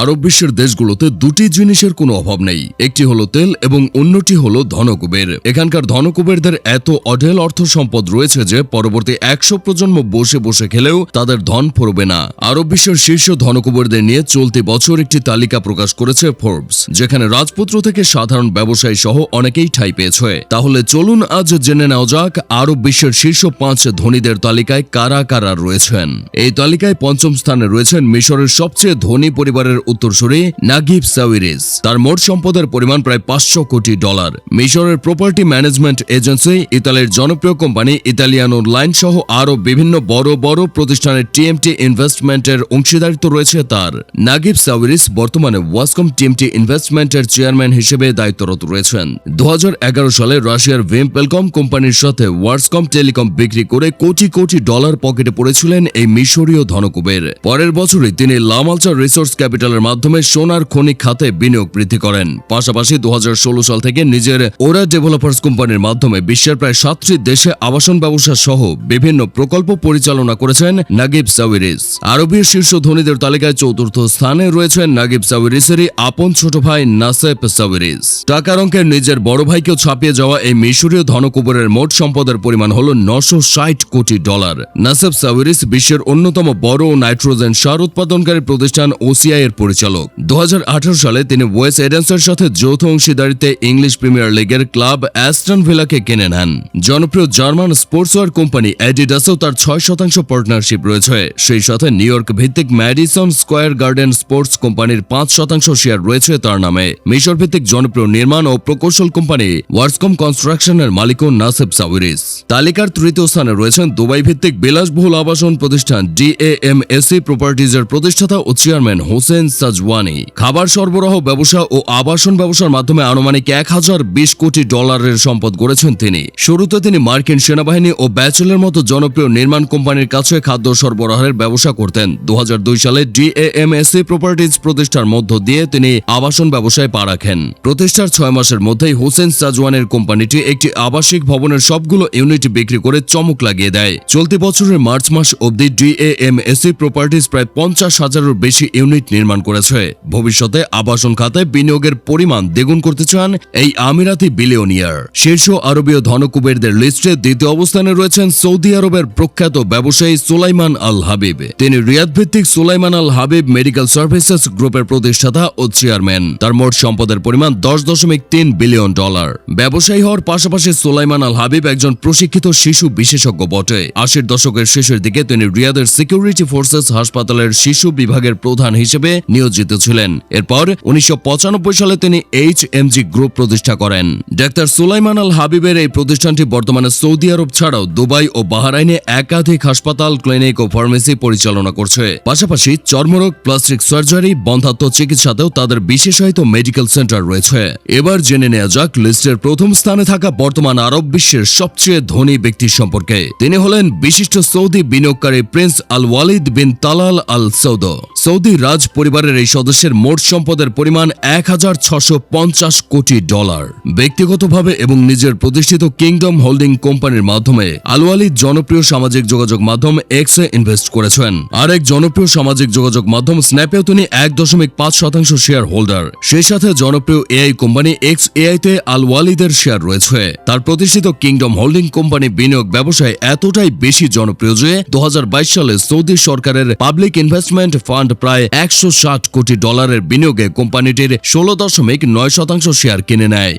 আরব বিশ্বের দেশগুলোতে দুটি জিনিসের কোনো অভাব নেই। একটি হলো তেল এবং অন্যটি হলো ধনকুবের। এখানকার ধনকুবেরদের এত অঢেল অর্থ সম্পদ রয়েছে যে পরবর্তী একশো প্রজন্ম বসে বসে খেলেও তাদের ধন ফুরবে না। আরব বিশ্বের শীর্ষ ধনকুবেরদের নিয়ে চলতি বছর একটি তালিকা প্রকাশ করেছে ফোর্বস যেখানে রাজপুত্র থেকে সাধারণ ব্যবসায়ী সহ অনেকেই ঠাঁই পেয়েছে। তাহলে চলুন আজ জেনে নেওয়া যাক আরব বিশ্বের শীর্ষ পাঁচ ধনীদের তালিকায় কারা কারা রয়েছেন। এই তালিকায় পঞ্চম স্থানে রয়েছেন মিশরের সবচেয়ে ধনী পরিবারের উত্তরসূরি নাগিব সাউরিস তার মোট সম্পদের পরিমাণ প্রায় পাঁচশো কোটি ডলার। মিশরের প্রপার্টি ম্যানেজমেন্ট এজেন্সি, ইতালির জনপ্রিয় কোম্পানি ইতালিয়ানো লাইন সহ আরও বিভিন্ন বড় বড় প্রতিষ্ঠানের টিএমটি ইনভেস্টমেন্টের অংশীদারিত্ব রয়েছে তার। নাগিব সাউরিস বর্তমানে ওয়াসকম টিএমটি ইনভেস্টমেন্টের চেয়ারম্যান হিসেবে দায়িত্বরত রয়েছেন। দু হাজার এগারো সালে রাশিয়ার ভেমপেলকম কোম্পানির সাথে ওয়ার্সকম টেলিকম বিক্রি করে কোটি কোটি ডলার পকেটে পড়েছিলেন এই মিশরীয় ধনকুবের। পরের বছরই তিনি লামালচা রিসোর্স ক্যাপিটালের মাধ্যমে সোনার খনি খাতে বিনিয়োগ বৃদ্ধি করেন। পাশাপাশি দু সাল থেকে নিজের ওরা ডেভেলপার্স কোম্পানির মাধ্যমে বিশ্বের প্রায় সাতটি দেশে আবাসন ব্যবসা সহ বিভিন্ন প্রকল্প পরিচালনা করেছেন নাগিব সাউরিস আরবীয় শীর্ষ ধনীদের তালিকায় চতুর্থ স্থানে রয়েছেন নাগিব সাউরিসেরই আপন ছোট ভাই নাসেফ সাউরিস টাকার অঙ্কের নিজের বড় ভাইকেও ছাপিয়ে যাওয়া এই মিশরীয় ধনকুবরের মোট সম্পদের পরিমাণ হল নশো কোটি ডলার। নাসেফ সাউরিস বিশ্বের অন্যতম বড় নাইট্রোজেন সার উৎপাদনকারী প্রতিষ্ঠান ওসিআই এর পরিচালক। দু হাজার আঠারো সালে তিনি ওয়েস এডেন্সের সাথে যৌথ অংশীদারিতে ইংলিশ প্রিমিয়ার লিগের ক্লাব অ্যাস্টন ভিলাকে কিনে নেন। জনপ্রিয় জার্মান স্পোর্টসওয়ার কোম্পানি অ্যাডিডাসেও তার ছয় শতাংশ পার্টনারশিপ রয়েছে। সেই সাথে নিউ ইয়র্ক ভিত্তিক ম্যাডিসন স্কোয়ার গার্ডেন স্পোর্টস কোম্পানির পাঁচ শতাংশ শেয়ার রয়েছে তার নামে। মিশর ভিত্তিক জনপ্রিয় নির্মাণ ও প্রকৌশল কোম্পানি ওয়ার্সকম কনস্ট্রাকশনের মালিকও নাসেব সাউরিস। তালিকার তৃতীয় স্থানে রয়েছেন দুবাই ভিত্তিক বিলাসবহুল আবাসন প্রতিষ্ঠান ডিএএমএসি প্রপার্টিজের প্রতিষ্ঠাতা ও চেয়ারম্যান হোসেন সাজওয়ানি খাবার সরবরাহ ব্যবসা ও আবাসন ব্যবসার মাধ্যমে আনুমানিক এক হাজার বিশ কোটি ডলারের সম্পদ গড়েছেন তিনি। শুরুতে তিনি মার্কিন সেনাবাহিনী ও ব্যাচেলের মতো জনপ্রিয় নির্মাণ কোম্পানির কাছে খাদ্য সরবরাহের ব্যবসা করতেন। দু হাজার দুই সালে ডিএএমএসি প্রপার্টিজ প্রতিষ্ঠার মধ্য দিয়ে তিনি আবাসন ব্যবসায় পা রাখেন। প্রতিষ্ঠার ছয় মাসের মধ্যেই হোসেন সাজওয়ানের কোম্পানিটি একটি আবাসিক ভবনের সবগুলো ইউনিট বিক্রি করে চমক লাগিয়ে দেয়। চলতি বছরের মার্চ মাস অবধি ডিএএমএসি প্রপার্টিজ প্রায় পঞ্চাশ হাজারের বেশি ইউনিট নির্মাণ করেছে। ভবিষ্যতে আবাসন খাতে বিনিয়োগের পরিমাণ দ্বিগুণ করতে চান এই আমিরাতি বিলিয়নিয়ার। শীর্ষ আরবীয় ধনকুবেরদের লিস্টে দ্বিতীয় অবস্থানে রয়েছেন সৌদি আরবের প্রখ্যাত ব্যবসায়ী সুলাইমান আল হাবিব। তিনি রিয়াদ ভিত্তিক Sulaiman Al Habib Medical Services গ্রুপের প্রতিষ্ঠাতা ও চেয়ারম্যান। তার মোট সম্পদের পরিমাণ দশ দশমিক তিন বিলিয়ন ডলার। ব্যবসায়ী হওয়ার পাশাপাশি সুলাইমান আল হাবিব একজন প্রশিক্ষিত শিশু বিশেষজ্ঞ বটে। আশির দশকের শেষের দিকে তিনি রিয়াদের সিকিউরিটি ফোর্সেস হাসপাতালের শিশু বিভাগের প্রধান হিসেবে নিয়োজিত ছিলেন। এরপর উনিশশো পঁচানব্বই সালে তিনি এইচ এমজি গ্রুপ প্রতিষ্ঠা করেন। ডাক্তার সুলাইমান আল হাবিবের এই প্রতিষ্ঠানটি বর্তমানে সৌদি আরব ছাড়াও দুবাই ও বাহারাইনে একাধিক হাসপাতাল, ক্লিনিক ও ফার্মেসি পরিচালনা করছে। পাশাপাশি চর্মরোগ, প্লাস্টিক সার্জারি, বন্ধাত্ম চিকিৎসাতেও তাদের বিশেষায়িত মেডিকেল সেন্টার রয়েছে। এবার জেনে নেওয়া যাক লিস্টের প্রথম স্থানে থাকা বর্তমান আরব বিশ্বের সবচেয়ে ধনী ব্যক্তি সম্পর্কে। তিনি হলেন বিশিষ্ট সৌদি বিনিয়োগকারী Prince Al Waleed bin Talal Al Saud Saudi রাজ পরিবারের এই সদস্যের মোট সম্পদের পরিমাণ এক হাজার কোটি ডলার। ব্যক্তিগতভাবে এবং নিজের প্রতিষ্ঠিত কিংডম হোল্ডিং কোম্পানির মাধ্যমে আল ওয়ালিদ জনপ্রিয় সামাজিক যোগাযোগ মাধ্যম এক্সে ইনভেস্ট করেছেন। আরেক জনপ্রিয় সামাজিক যোগাযোগ মাধ্যম স্ন্যাপেও তিনি এক দশমিক পাঁচ শতাংশ শেয়ার হোল্ডার। সেই সাথে জনপ্রিয় এআই কোম্পানি এক্স এআই তে ওয়ালিদের শেয়ার রয়েছে। তার প্রতিষ্ঠিত কিংডম হোল্ডিং কোম্পানি বিনিয়োগ ব্যবসায় এতটাই বেশি জনপ্রিয় যে দু হাজার বাইশ সালে সৌদি সরকারের পাবলিক ইনভেস্টমেন্ট ফান্ড প্রায় একশো কোটি ডলারের বিনিয়োগে কোম্পানিটির ষোলো দশমিক নয় শতাংশ শেয়ার কিনে নেয়।